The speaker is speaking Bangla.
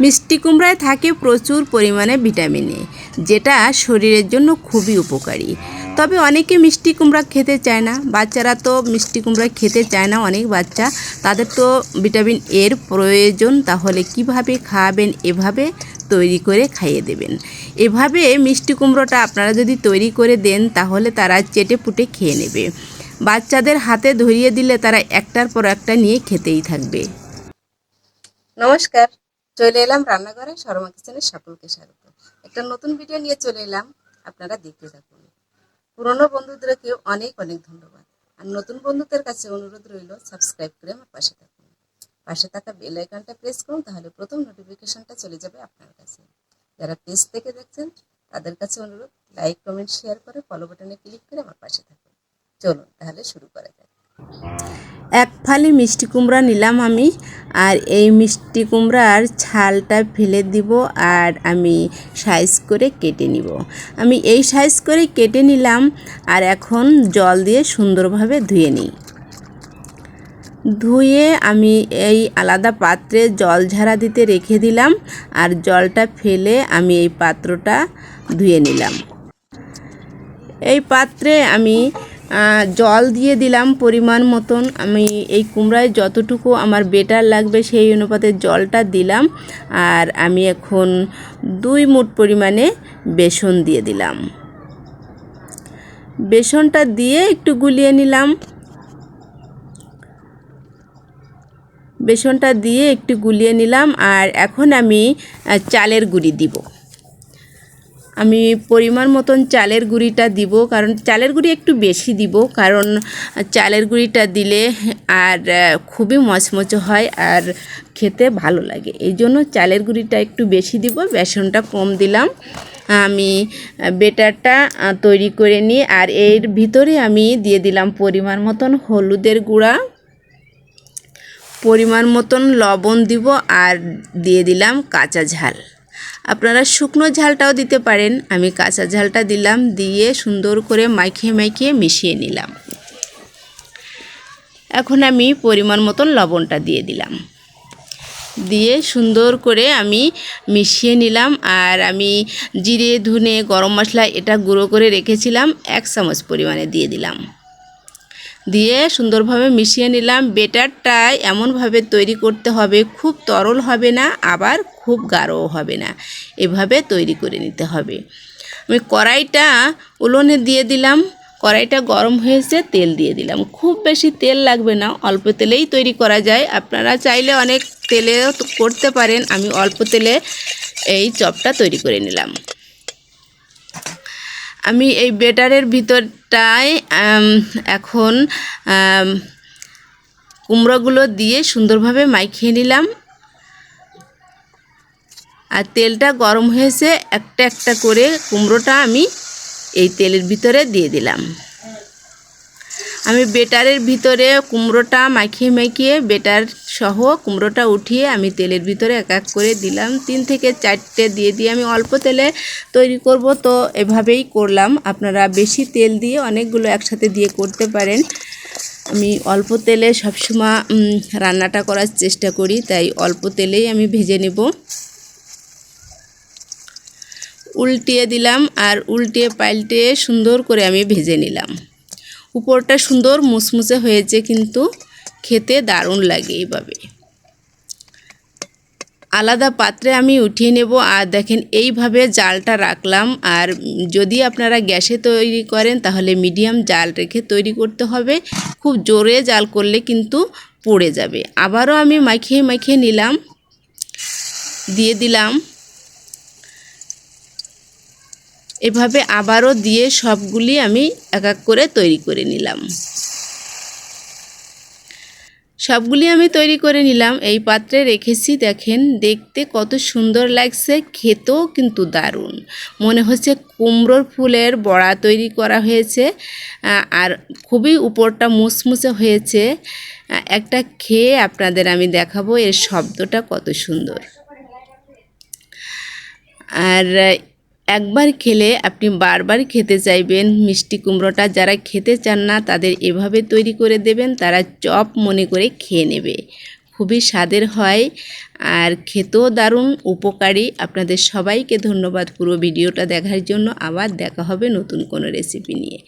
মিষ্টি কুমড়ায় থাকে প্রচুর পরিমাণে ভিটামিন এ, যেটা শরীরের জন্য খুবই উপকারী। তবে অনেকে মিষ্টি কুমড়া খেতে চায় না। বাচ্চারা তো মিষ্টি কুমড়া খেতে চায় না, অনেক বাচ্চা। তাদের তো ভিটামিন এর প্রয়োজন, তাহলে কীভাবে খাওয়াবেন এভাবে তৈরি করে খাইয়ে দেবেন। এভাবে মিষ্টি কুমড়োটা আপনারা যদি তৈরি করে দেন, তাহলে তারা চেটে পুটে খেয়ে নেবে। বাচ্চাদের হাতে ধরিয়ে দিলে তারা একটার পর একটা নিয়ে খেতেই থাকবে। নমস্কার। চলে এলাম রান্নাঘরে শর্মা কিচেনের সকলকে স্বাগত। একটা নতুন ভিডিও নিয়ে চলে এলাম, আপনারা দেখতে থাকুন। পুরনো বন্ধুদেরকে অনেক অনেক ধন্যবাদ। আর নতুন বন্ধুদের কাছে অনুরোধ রইল সাবস্ক্রাইব করে আমার পাশে থাকুন। পাশে থাকা বেল আইকনটা প্রেস করুন, তাহলে প্রথম নোটিফিকেশনটা চলে যাবে আপনার কাছে। যারা পেজ থেকে দেখছেন, তাদের কাছে অনুরোধ লাইক কমেন্ট শেয়ার করে ফলো বাটনে ক্লিক করে আমার পাশে থাকুন। চলুন তাহলে শুরু করা যাক। এক ফালি মিষ্টি কুমড়া নিলাম আমি। আর এই মিষ্টি কুমড়ার ছালটা ফেলে দিব আর আমি সাইজ করে কেটে নিব। আমি এই সাইজ করে কেটে নিলাম আর এখন জল দিয়ে সুন্দরভাবে ধুয়ে নিই। ধুয়ে আমি এই আলাদা পাত্রে জল ঝাড়া দিতে রেখে দিলাম আর জলটা ফেলে আমি এই পাত্রটা ধুয়ে নিলাম। এই পাত্রে আমি জল দিয়ে দিলাম পরিমাণ মতন। আমি এই কুমড়ায় যতটুকু আমার বেটার লাগবে সেই অনুপাতে জলটা দিলাম। আর আমি এখন দুই মুঠ পরিমাণে বেসন দিয়ে দিলাম। বেসনটা দিয়ে একটু গুলিয়ে নিলাম। বেসনটা দিয়ে একটু গুলিয়ে নিলাম। আর এখন আমি চালের গুঁড়ি দিব। আমি পরিমাণ মতন চালের গুঁড়িটা দিব, কারণ চালের গুঁড়ি একটু বেশি দিব, কারণ চালের গুঁড়িটা দিলে আর খুবই মচমচে হয় আর খেতে ভালো লাগে। এই জন্য চালের গুঁড়িটা একটু বেশি দিব, বেসনটা কম দিলাম। আমি বেটারটা তৈরি করে নিই, আর এর ভিতরে আমি দিয়ে দিলাম পরিমাণ মতন হলুদের গুঁড়া। পরিমাণ মতন লবণ দিব, আর দিয়ে দিলাম কাঁচা ঝাল। আপনারা শুকনো ঝালটাও দিতে পারেন। আমি কাঁচা ঝালটা দিলাম, দিয়ে সুন্দর করে মাখিয়ে মাখিয়ে মিশিয়ে নিলাম। এখন আমি পরিমাণ মতন লবণটা দিয়ে দিলাম। দিয়ে সুন্দর করে আমি মিশিয়ে নিলাম, আর আমি জিরে, ধুনে, গরম মশলা এটা গুঁড়ো করে রেখেছিলাম, এক চামচ পরিমাণে দিয়ে দিলাম। দিয়ে সুন্দরভাবে মিশিয়ে নিলাম। বেটারটা এমনভাবে তৈরি করতে হবে, খুব তরল হবে না, আবার খুব গাঢ়ও হবে না। এভাবে তৈরি করে নিতে হবে। আমি কড়াইটা উলোনে দিয়ে দিলাম। কড়াইটা গরম হয়েছে, তেল দিয়ে দিলাম। খুব বেশি তেল লাগবে না, অল্প তেলেই তৈরি করা যায়। আপনারা চাইলে অনেক তেলেও করতে পারেন। আমি অল্প তেলে এই চপটা তৈরি করে নিলাম। আমি এই বেটারের ভিতরটায় এখন কুমড়োগুলো দিয়ে সুন্দরভাবে মাখিয়ে নিলাম। আর তেলটা গরম হয়েছে, একটা একটা করে কুমড়োটা আমি এই তেলের ভিতরে দিয়ে দিলাম। আমি বেটারের ভিতরে কুমড়োটা মাখিয়ে মাখিয়ে বেটার সহ কুমড়োটা উঠিয়ে আমি তেলের ভিতরে এক এক করে দিলাম। তিন থেকে চারটে দিয়ে দিয়ে আমি অল্প তেলে তৈরি করব। তো এভাবেই করলাম। আপনারা বেশি তেল দিয়ে অনেকগুলো একসাথে দিয়ে করতে পারেন। আমি অল্প তেলে সবসময় রান্নাটা করার চেষ্টা করি, তাই অল্প তেলেই আমি ভেজে নেব। উল্টিয়ে দিলাম আর উল্টিয়ে পাল্টে সুন্দর করে আমি ভেজে নিলাম। উপরটা সুন্দর মুসমুসে হয়েছে কিন্তু খেতে দারুণ লাগে এইভাবে। আলাদা পাত্রে আমি উঠিয়ে নেব আর দেখেন এইভাবে জালটা রাখলাম আর যদি আপনারা গ্যাসে তৈরি করেন তাহলে মিডিয়াম জাল রেখে তৈরি করতে হবে। খুব জোরে জাল করলে কিন্তু পড়ে যাবে। আবারও আমি মাখিয়ে মাখিয়ে নিলাম, দিয়ে দিলাম। এভাবে আবারও দিয়ে সবগুলি আমি এক এক করে তৈরি করে নিলাম। সবগুলি আমি তৈরি করে নিলাম। এই পাত্রে রেখেছি, দেখেন, দেখতে কত সুন্দর লাগছে, খেতেও কিন্তু দারুণ। মনে হচ্ছে কুমড়োর ফুলের বড়া তৈরি করা হয়েছে আর খুবই উপরটা মুসমুসে হয়েছে। একটা খেয়ে আপনাদের আমি দেখাবো এর শব্দটা কত সুন্দর। আর একবার খেলে আপনি বারবার খেতে চাইবেন। মিষ্টি কুমড়োটা যারা খেতে চান না, তাদের এভাবে তৈরি করে দেবেন, তারা চপ মনে করে খেয়ে নেবে। খুবই স্বাদের হয় আর খেতেও দারুণ উপকারী। আপনাদের সবাইকে ধন্যবাদ পুরো ভিডিওটা দেখার জন্য। আবার দেখা হবে নতুন কোনো রেসিপি নিয়ে।